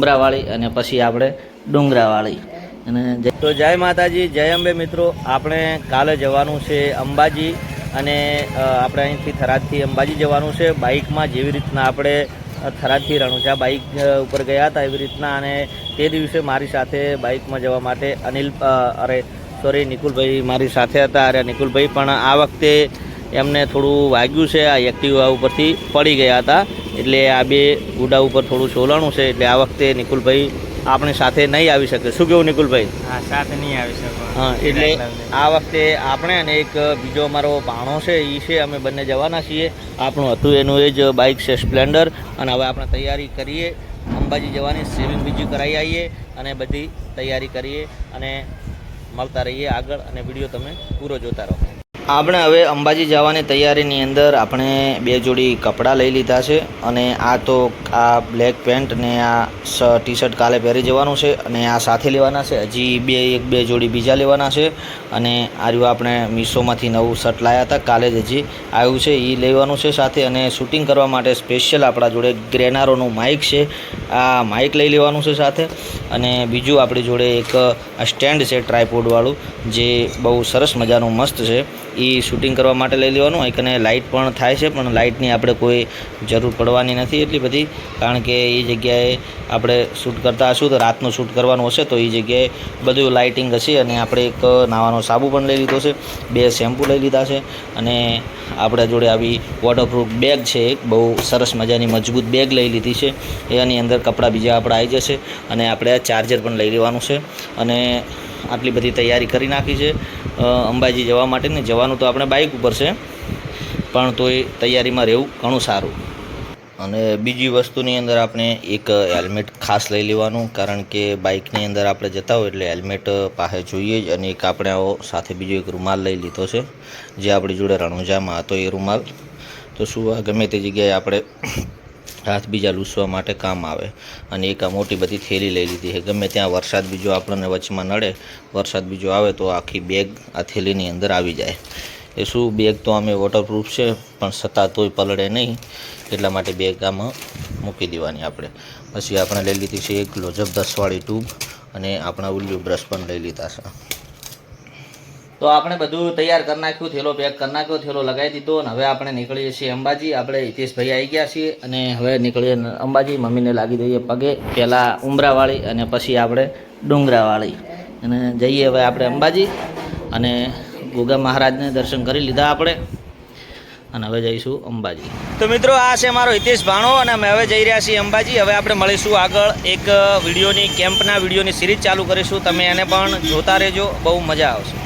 ડુંગરાવાળી અને પછી આપણે ડુંગરાવાળી. અને તો જય માતાજી, જય અંબે મિત્રો. આપણે કાલે જવાનું છે અંબાજી અને આપણે અહીંથી થરાદથી અંબાજી જવાનું છે. બાઇકમાં જેવી રીતના આપણે થરાદથી રણુજા બાઇક ઉપર ગયા હતા એવી રીતના અને તે દિવસે મારી સાથે બાઇકમાં જવા માટે અનિલ અરે, સોરી, નિકુલભાઈ મારી સાથે હતા. અરે, નિકુલભાઈ પણ આ વખતે એમને થોડું વાગ્યું છે. આ એક્ટિવા ઉપરથી પડી ગયા હતા. એટલે આ બે ગુડા ઉપર થોડું સોલાણું છે એટલે આ વખતે નિકુલભાઈ આપણી સાથે નહીં આવી શકે. શું કેવું નિકુલભાઈ? હા સાથે નહીં આવી શકો. હા એટલે આ વખતે આપણે અને એક બીજો અમારો ભાણો છે એ છે અમે બંને જવાના છીએ. આપણું હતું એનું એ જ બાઇક છે સ્પ્લેન્ડર અને હવે આપણે તૈયારી કરીએ. અંબાજી જવાની સેવિંગ બીજી કરાવી આવીએ અને બધી તૈયારી કરીએ અને મળતા રહીએ આગળ અને વીડિયો તમે પૂરો જોતા રહો. આપણે હવે અંબાજી જવાની તૈયારીની અંદર આપણે બે જોડી કપડાં લઈ લીધા છે અને આ તો આ બ્લેક પેન્ટ ને આ ટી શર્ટ કાલે પહેરી જવાનું છે અને આ સાથે લેવાના છે. હજી બે, એક, બે જોડી બીજા લેવાના છે અને આ રહ્યું આપણે મીશોમાંથી નવું શર્ટ લાવ્યા હતા. કાલે જ હજી આવ્યું છે એ લેવાનું છે સાથે અને શૂટિંગ કરવા માટે સ્પેશિયલ આપણા જોડે ગ્રેનારોનું માઇક છે. આ માઇક લઈ લેવાનું છે સાથે. અને બીજું આપણી જોડે એક સ્ટેન્ડ છે ટ્રાયપોડવાળું જે બહુ સરસ મજાનું મસ્ત છે. એ શૂટિંગ કરવા માટે લઈ લેવાનું, એક અને લાઇટ પણ થાય છે, પણ લાઇટની આપણે કોઈ જરૂર પડવાની નથી એટલી બધી, કારણ કે એ જગ્યાએ આપણે શૂટ કરતા હશું, તો રાતનું શૂટ કરવાનું હશે, તો એ જગ્યાએ બધું લાઇટિંગ હશે અને આપણે એક નાવાનો સાબુ પણ લઈ લીધો છે, બે શેમ્પૂ લઈ લીધા છે, અને આપણા જોડે આવી વોટરપ્રૂફ બેગ છે એક, બહુ સરસ મજાની મજબૂત બેગ લઈ લીધી છે, એની અંદર કપડાં બીજા આપણા આવી જશે, અને આપણે ચાર્જર પણ લઈ લેવાનું છે અને આટલી બધી તૈયારી કરી નાખી છે. અંબાજી જવા માટે ને જવાનું તો આપણે બાઇક ઉપર છે, પણ તોય તૈયારીમાં રહેવું ઘણું સારું. અને બીજી વસ્તુની અંદર આપણે એક હેલ્મેટ ખાસ લઈ લેવાનું, કારણ કે બાઇકની અંદર આપણે જતા હોય એટલે હેલ્મેટ પાસે જોઈએ જ અને એક આપણે આવો સાથે બીજો એક રૂમાલ લઈ લીધો છે, જે આપણી જોડે રણુજામાં હતો એ રૂમાલ. તો શું આ ગમે તે જગ્યાએ આપણે હાથ બીજા લૂસવા માટે કામ આવે. અને એક આ મોટી બધી થેલી લઈ લીધી છે. ગમે ત્યાં વરસાદ બીજો આપણને વચમાં નડે, વરસાદ બીજો આવે તો આખી બેગ આ થેલીની અંદર આવી જાય. એ શું બેગ તો અમે વોટરપ્રૂફ છે, પણ છતાં તોય પલળે નહીં. એટલા માટે બેગ આમાં મૂકી દેવાની આપણે. પછી આપણે લઈ લીધી છે એક ક્લોઝઅપ દસવાળી ટ્યુબ અને આપણા ઉલ્લુ બ્રશ પણ લઈ લીધા છે. તો આપણે બધું તૈયાર કરી નાખ્યું, થેલો પેક કરી નાખ્યો, થેલો લગાવી દીધો અને હવે આપણે નીકળીએ છીએ અંબાજી. આપણે હિતેશભાઈ આવી ગયા છીએ અને હવે નીકળીએ અંબાજી. મમ્મીને લાગી દઈએ પગે. પહેલાં ઉમરાવાળી અને પછી આપણે ડુંગરાવાળી. અને જઈએ હવે આપણે અંબાજી. અને ગોગા મહારાજને દર્શન કરી લીધા આપણે. અને હવે જઈશું અંબાજી. તો મિત્રો, આ છે મારો હિતેશ ભાણો અને અમે હવે જઈ રહ્યા છીએ અંબાજી. હવે આપણે મળીશું આગળ એક વિડીયોની, કેમ્પના વિડીયોની સિરીઝ ચાલુ કરીશું. તમે એને પણ જોતા રહેજો. બહુ મજા આવશે.